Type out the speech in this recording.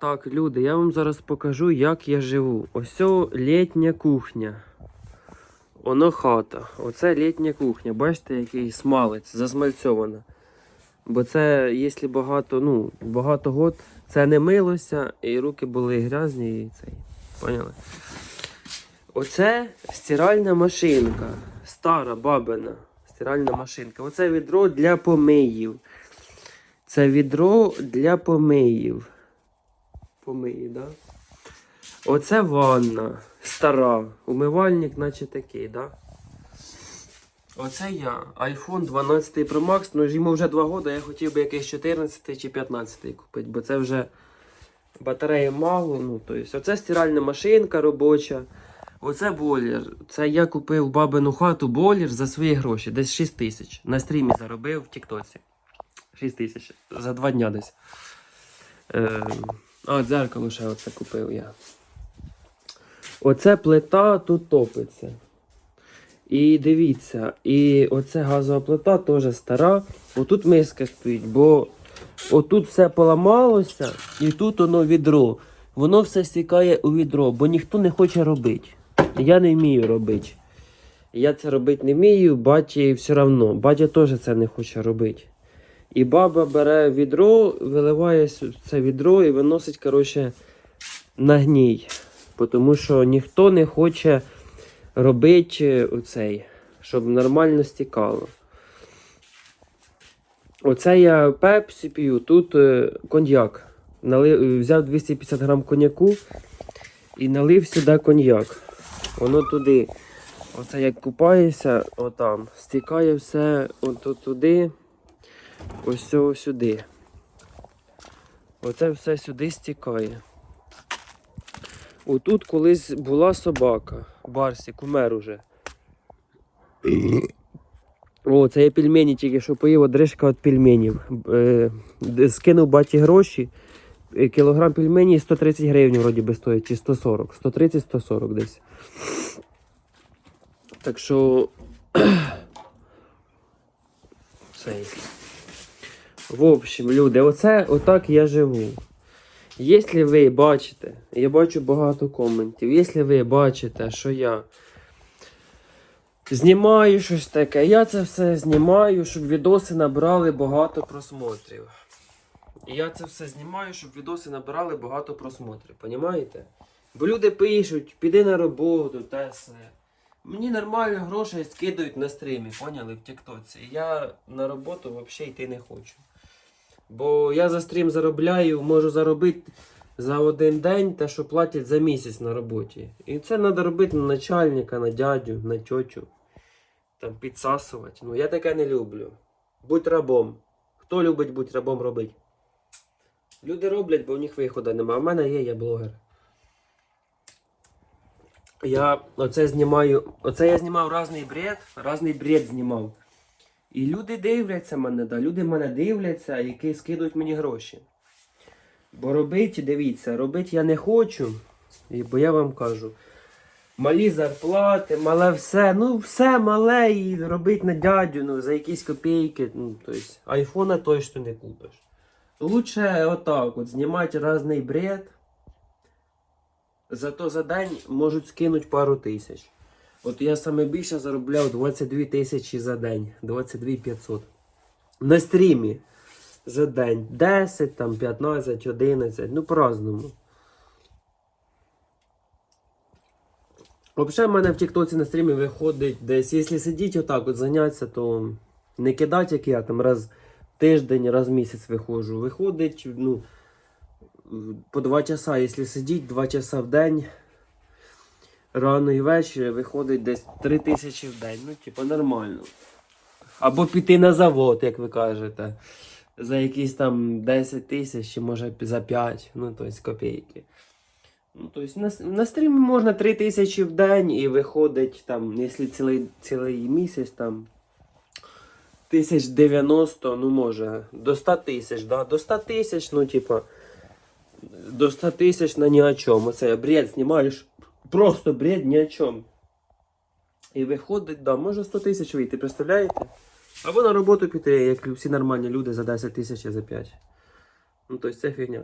Так, люди, я вам зараз покажу, як я живу. Ось літня кухня. Воно хата. Оце літня кухня. Бачите, який смалець, засмальцьована. Бо це, якщо багато, ну, багато год, це не милося, і руки були грязні, і цей. Поняли? Оце стиральна машинка. Стара бабина стиральна машинка. Оце відро для помиїв. Це відро для помиїв. Помиї, так? Да? Оце ванна стара. Умивальник, наче такий, так? Да? Оце я. iPhone 12 Pro Max, ну йому вже 2 роки, я хотів би якийсь 14 чи 15 купити, бо це вже батареї мало. Ну, тобто, оце стиральна машинка робоча. Оце бойлер. Це я купив бабину хату бойлер за свої гроші, десь 6 тисяч. На стрімі заробив в Тіктоці. 6 тисяч. За 2 дня десь. Е, а, дзеркало ще оце купив я. Оце плита тут топиться. І дивіться, і оце газова плита теж стара. Отут миска стоїть, бо отут все поламалося, і тут воно відро. Воно все стікає у відро, бо ніхто не хоче робити. Я не вмію робити. Я це робити не вмію, баті все одно. Батя теж це не хоче робити. І баба бере відро, виливає це відро і виносить, коротше, на гній. Тому що ніхто не хоче робити оцей, щоб нормально стікало. Оце я пепсі п'ю, тут е, коньяк. Налив, взяв 250 грам коньяку і налив сюди коньяк. Воно туди. Оце як купаєшся, отам, стікає все ото туди, ось цього сюди. Оце все сюди стікає. Отут колись була собака, Барсик, умер уже. О, це я пельмені тільки що поїв, одрижка від пельменів. Е, скинув баті гроші. Е, Кілограм пельмені 130 гривень вроді би стоїть, чи 140. 130-140 десь. Так що. Цей. В общем, люди, оце отак я живу. Якщо ви бачите, я бачу багато коментів, якщо ви бачите, що я знімаю щось таке, я це все знімаю, щоб відоси набрали багато просмотрів. Я це все знімаю, щоб відоси набирали багато просмотрів, понімаєте? Бо люди пишуть, піди на роботу, те все. Мені нормально гроші скидають на стрімі, поняли, в Тіктоці. Я на роботу взагалі йти не хочу. Бо я за стрім заробляю, можу заробити за один день те, що платять за місяць на роботі. І це треба робити на начальника, на дядю, на тьотю. Там підсасувати. Ну я таке не люблю. Будь рабом. Хто любить бути рабом робити? Люди роблять, бо у них виходу немає. В мене є, я блогер. Я оце знімаю. Оце я знімав різний бред, різний бред знімав. І люди дивляться мене, да, люди мене дивляться, які скидують мені гроші. Бо робити, дивіться, робити я не хочу. Бо я вам кажу, малі зарплати, мале все, ну все мале і робити на дядю, ну, за якісь копійки. Ну, тобто, айфона точно не купиш. Лучше отак от знімати різний бред. Зато за день можуть скинути пару тисяч. От я саме більше заробляв 22 тисячі за день. 22 500. На стрімі за день. 10, там, 15, 11, ну по-разному. Взагалі в мене в Тіктоці на стрімі виходить десь, якщо сидіти отак от зайнятися, то не кидати, як я там раз в тиждень, раз в місяць виходжу. Виходить, ну, по 2 часа, якщо сидіти 2 часа в день, рано і ввечері виходить десь 3 тисячі в день. Ну, типу, нормально. Або піти на завод, як ви кажете, за якісь там 10 тисяч, чи може за 5, ну, тобто копійки. Ну, тобто на, на стрімі можна 3 тисячі в день і виходить там, якщо цілий, цілий місяць там. Тисяч 90, ну може, до 100 тисяч, да? До 100 тисяч, ну, типа, до 100 тисяч на ні о чому. Це бред знімаєш, просто бред ні о чому. І виходить, да, може 100 тисяч вийти, представляєте? Або на роботу піти, як всі нормальні люди за 10 тисяч за 5. Ну, тобто це фігня.